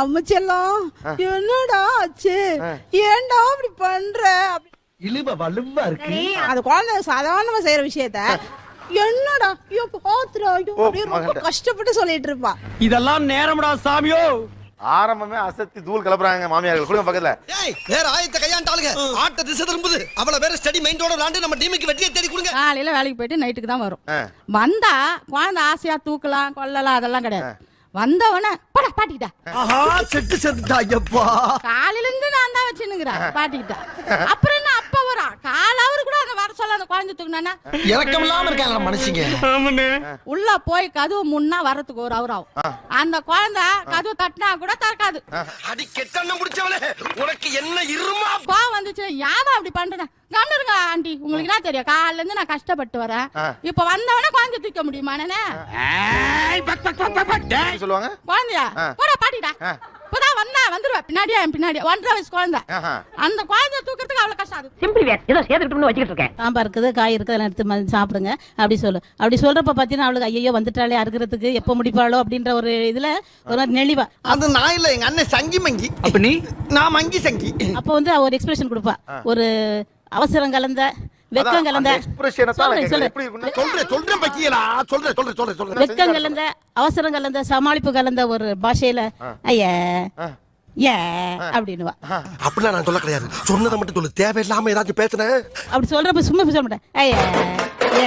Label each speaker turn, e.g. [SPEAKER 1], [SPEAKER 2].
[SPEAKER 1] அம்மச்செல்லாம் என்னடா ஆச்சு? ஏன்டா அப்படி பண்ற?
[SPEAKER 2] இழுவ வலுவா இருக்கு.
[SPEAKER 1] அது குழந்தை சாதாரணமா செய்யற விஷயத்த என்னடா ஐயோ பாத்துடா ஐயோ அப்படியே ரொம்ப. கஷ்டப்பட்டு சொல்லிட்டு இருப்பா.
[SPEAKER 3] இதெல்லாம் நேரம்டா சாமியோ.
[SPEAKER 4] ஆரம்பமே அசத்தி தூள் கிளப்புறாங்க மாமியார்கள். கொடுங்க பக்கத்துல.
[SPEAKER 5] வேற ஆயத்த கையாண்டாளுங்க. ஆட்ட திசை திரும்புது. அவள வேற ஸ்டடி மைண்டோட விளாண்டு நம்ம டீமுக்கு வெற்றியை தேடி கொடுங்க.
[SPEAKER 1] காலையில வேலைக்கு போயிட்டு நைட்டுக்கு தான் வரும். வந்தா குழந்தை ஆசையா தூக்கலாம் கொல்லலாம் அதெல்லாம் கிடையாது. வந்தவன பட பாட்டிக்கிட்டா.
[SPEAKER 2] ஆஹா செட்டு செத்துட்டா ஐயப்பா.
[SPEAKER 1] காலையில இருந்து நான் தான் வச்சுனுங்கிறேன் பாட்டிக்கிட்டா. அப்புறம் என்ன அப்பா வரா கால அவரு கூட அந்த வர சொல்ல அந்த குழந்தை தூக்குனானா?
[SPEAKER 2] இறக்கம் இல்லாம இருக்காங்க மனுஷங்க
[SPEAKER 1] உள்ள போய் கதவு முன்னா வரதுக்கு ஒரு அவர் ஆகும். அந்த குழந்தை கதவு தட்டினா கூட திறக்காது.
[SPEAKER 5] அடி கெட்டண்ணம் முடிச்சவளே உனக்கு என்ன இருமா?
[SPEAKER 1] வந்துச்சு. யாரும் அப்படி பண்றேன் கம்மிருங்க ஆண்டி. உங்களுக்கு என்ன தெரியும்? காலையில இருந்து நான் கஷ்டப்பட்டு வரேன். இப்ப வந்தவன குழந்தை தூக்க முடியுமா நானே
[SPEAKER 4] எப்படி சொல்லுவாங்க?
[SPEAKER 1] குழந்தையா? போட பாட்டிடா. இப்பதான் வந்தா வந்துருவா. பின்னாடியா என் பின்னாடி ஒன்றரை வயசு குழந்தை. அந்த குழந்தை தூக்கிறதுக்கு அவ்வளவு கஷ்டம் அது.
[SPEAKER 6] சிம்பிள் வேர். ஏதோ சேர்த்துக்கிட்டு வச்சுக்கிட்டு இருக்கேன்.
[SPEAKER 7] சாம்பார் இருக்குது காய் இருக்குது அதெல்லாம் எடுத்து ம- சாப்பிடுங்க. அப்படி சொல்லு. அப்படி சொல்றப்ப பார்த்தீங்கன்னா அவளுக்கு ஐயோ வந்துட்டாலே அறுக்கிறதுக்கு எப்போ முடிப்பாளோ அப்படின்ற ஒரு இதுல ஒரு மாதிரி நெளிவா.
[SPEAKER 2] அது நான் இல்ல எங்க அண்ணன் சங்கி மங்கி.
[SPEAKER 3] அப்ப நீ?
[SPEAKER 2] நான் மங்கி சங்கி.
[SPEAKER 7] அப்போ வந்து ஒரு எக்ஸ்பிரஷன் கொடுப்பா. ஒரு அவசரம் கலந்த வெக்கம் கலந்த வெக்கம் அவசரம் கலந்த சமாளிப்பு கலந்த ஒரு பாஷையில ஐய ஏ அப்படின்னுவா.
[SPEAKER 5] அப்படிலாம் நான் சொல்ல கிடையாது. சொன்னதை மட்டும் சொல்லு. தேவையில்லாம ஏதாச்சும் பேசுனேன்.
[SPEAKER 7] அப்படி சொல்றப்ப சும்மா சொல்ல மாட்டேன். ஐய ஏ